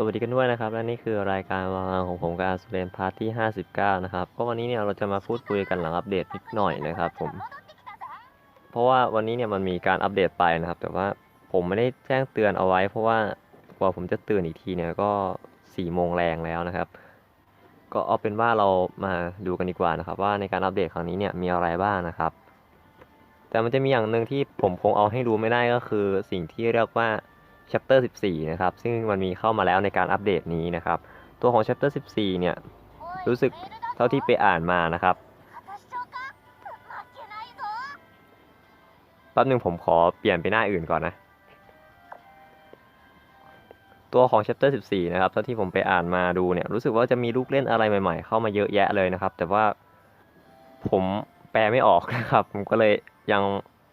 สวัสดีกันด้วยนะครับ และนี่คือรายการวางของผมกับอาสุเรนพาร์ทที่ 59 นะครับ ก็วันนี้เนี่ยเราจะมาพูดคุยกันหลังอัปเดตนิดหน่อยนะครับผม เพราะว่าวันนี้เนี่ยมันมีการอัปเดตไปนะครับ แต่ว่าผมไม่ได้แจ้งเตือนเอาไว้ เพราะว่ากว่าผมจะตื่นอีกทีเนี่ยก็4โมงแรงแล้วนะครับ ก็เอาเป็นว่าเรามาดูกันดีกว่านะครับ ว่าในการอัปเดตครั้งนี้เนี่ยมีอะไรบ้างนะครับ แต่มันจะมีอย่างหนึ่งที่ผมคงเอาให้ดูไม่ได้ก็คือสิ่งที่เรียกว่า chapter 14 นะครับ ซึ่งมันมีเข้ามาแล้วในการอัปเดตนี้นะครับ ตัวของ chapter 14 เนี่ย รู้สึกเท่าที่ไปอ่านมานะครับแป๊บหนึงผมขอเปลี่ยนไปหน้าอื่นก่อนนะ ตัวของ chapter 14 นะครับ เท่าที่ผมไปอ่านมาดูเนี่ย รู้สึกว่าจะมีลูกเล่นอะไรใหม่ๆ เข้ามาเยอะแยะเลยนะครับ แต่ว่าผมแปลไม่ออกนะครับ ผมก็เลยยัง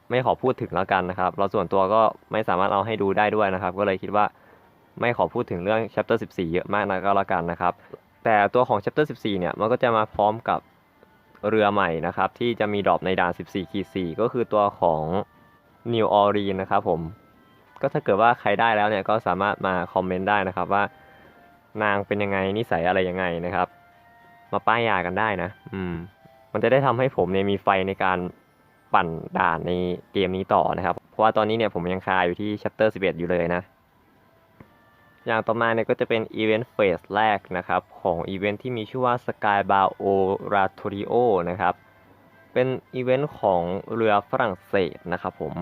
ไม่ขอพูดถึงแล้วกันนะครับ เราส่วนตัวก็ไม่สามารถเอาให้ดูได้ด้วยนะครับ ก็เลยคิดว่าไม่ขอพูดถึงเรื่อง chapter 14 เยอะมากนะก็แล้วกันนะครับ แต่ตัวของ chapter 14 เนี่ยมันก็จะมาพร้อมกับเรือใหม่นะครับ ที่จะมีดรอปในด่าน 14ขีด4ก็คือตัวของ New Orleans นะครับผม ก็ถ้าเกิดว่าใครได้แล้วเนี่ยก็สามารถมาคอมเมนต์ได้นะครับว่านางเป็นยังไงนิสัยอะไรยังไงนะครับ มาป้ายยากันได้นะ อืม มันจะได้ทำให้ผมเนี่ยมีไฟในการ ปั่นด่านในเกมนี้ต่อนะครับ เพราะว่าตอนนี้เนี่ยผมยังคาอยู่ที่ chapter 11 อยู่เลยนะ อย่างต่อมาเนี่ยก็จะเป็นอีเวนต์เฟสแรกนะครับ ของอีเวนต์ที่มีชื่อว่า Sky b a o r a t o r i o นะครับ เป็นอีเวนต์ของเรือฝรั่งเศสนะครับผม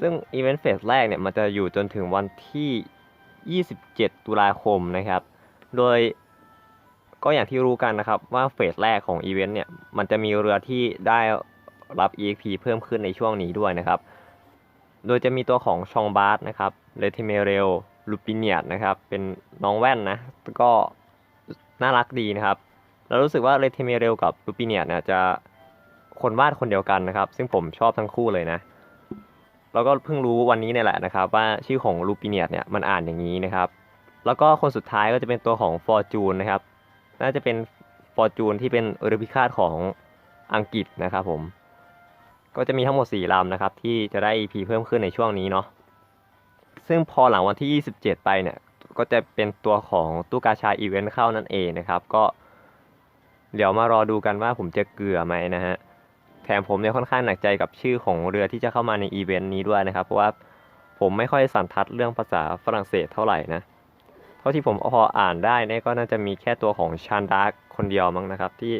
ซึ่งอีเวนต์เฟสแรกเนี่ยมันจะอยู่จนถึงวันที่ 27 ตุลาคมนะครับ โดยก็อย่างที่รู้กันนะครับว่าเฟสแรกของอีเวนต์เนี่ย มันจะมีเรือที่ได้ รับ EXP เพิ่มขึ้นในช่วงนี้ด้วยนะครับ โดยจะมีตัวของชองบาร์นะครับเลติเมเรลลูปิเนียตนะครับ เป็นน้องแว่นนะ ก็น่ารักดีนะครับแล้วรู้สึกว่าเลติเมเรลกับลูปิเนียตเนี่ยจะคนวาดคนเดียวกันนะครับ ซึ่งผมชอบทั้งคู่เลยนะแล้วก็เพิ่งรู้วันนี้เนี่ยแหละนะครับ ว่าชื่อของลูปิเนียตเนี่ยมันอ่านอย่างนี้นะครับ แล้วก็คนสุดท้ายก็จะเป็นตัวของฟอร์จูนนะครับ น่าจะเป็นฟอร์จูนที่เป็นเรือพิฆาตของอังกฤษนะครับผม ก็จะมีทั้งหมด 4ลำนะครับ ที่จะได้ EP เพิ่มขึ้นในช่วงนี้เนาะซึ่งพอหลังวันที่ 27 ไปเนี่ย ก็จะเป็นตัวของตู้กาชาอีเวนต์เข้านั่นเองนะครับ ก็ เดี๋ยวมารอดูกันว่าผมจะเกลือไหมนะฮะแถมผมเนี่ยค่อนข้างหนักใจกับชื่อของเรือที่จะเข้ามาในอีเวนต์นี้ด้วยนะครับ เพราะว่าผมไม่ค่อยสันทัดเรื่องภาษาฝรั่งเศสเท่าไหร่นะเท่าที่ผมพออ่านได้เนี่ยก็น่าจะมีแค่ตัวของชานดาร์กคนเดียวมั้งนะครับ ที่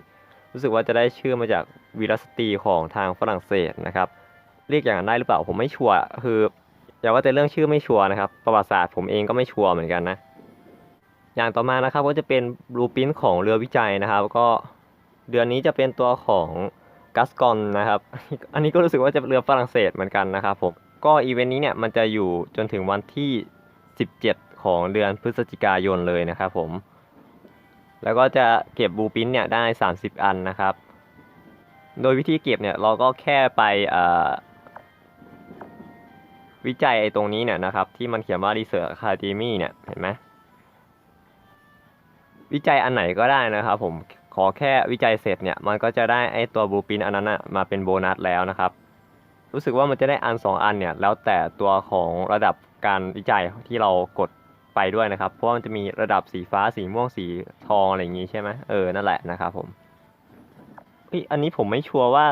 รู้สึกว่าจะได้ชื่อมาจาก วีรสตรีของทางฝรั่งเศสนะครับ เรียกอย่างนั้นได้หรือเปล่าผมไม่ชัวร์คืออย่าว่าแต่เรื่องชื่อไม่ชัวร์นะครับ ประวัติศาสตร์ผมเองก็ไม่ชัวร์เหมือนกันนะ อย่างต่อมานะครับก็จะเป็นบลูปินของเรือวิจัยนะครับ ก็เดือนนี้จะเป็นตัวของกัสกอนนะครับ อันนี้ก็รู้สึกว่าจะเรือฝรั่งเศสเหมือนกันนะครับผม ก็อีเวนต์นี้เนี่ยมันจะอยู่จนถึงวันที่ 17 ของเดือนพฤศจิกายนเลยนะครับผม แล้วก็จะเก็บบูปินเนี่ยได้ 30 อันนะครับ โดยวิธีเก็บเนี่ยเราก็แค่ไปวิจัยไอ้ตรงนี้เนี่ยนะครับ ที่มันเขียนว่า Research Academy เนี่ยเห็นไหมวิจัยอันไหนก็ได้นะครับผมขอแค่วิจัยเสร็จเนี่ย มันก็จะได้ไอ้ตัวบูปินอันนั้นนะมาเป็นโบนัสแล้วนะครับ รู้สึกว่ามันจะได้อัน 2 อันเนี่ย แล้วแต่ตัวของระดับการวิจัยที่เรากดไปด้วยนะครับ เพราะว่ามันจะมีระดับสีฟ้าสีม่วงสีทองอะไรอย่างงี้ใช่ไหมเออนั่นแหละนะครับผม เอ้ยอันนี้ผมไม่ชัวร์ว่า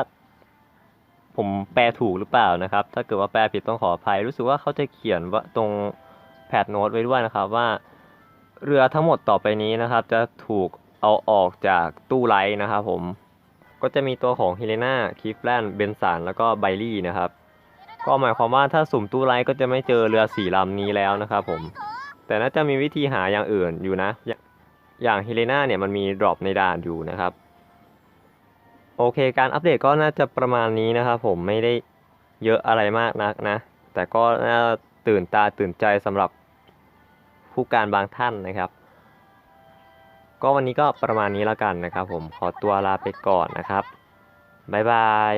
ผมแปลถูกหรือเปล่านะครับ ถ้าเกิดว่าแปลผิดต้องขออภัย รู้สึกว่าเขาจะเขียนว่าตรงแพดโน้ตไว้ด้วยนะครับว่า เรือทั้งหมดต่อไปนี้นะครับ จะถูกเอาออกจากตู้ไลท์นะครับผมก็จะมีตัวของเฮเลนาคิฟแลนเบนสันแล้วก็ไบลี่นะครับ ก็หมายความว่าถ้าสุ่มตู้ไลท์ก็จะไม่เจอเรือสี่ลำนี้แล้วนะครับผม แต่น่าจะมีวิธีหาอย่างอื่นอยู่นะ อย่างอย่างเฮเลนาเนี่ยมันมีดรอปในด่านอยู่นะครับ โอเค การอัปเดตก็น่าจะประมาณนี้นะครับผมไม่ได้เยอะอะไรมากนักนะ แต่ก็น่าตื่นตาตื่นใจสำหรับผู้การบางท่านนะครับ ก็วันนี้ก็ประมาณนี้แล้วกันนะครับผมขอตัวลาไปก่อนนะครับ บ๊ายบาย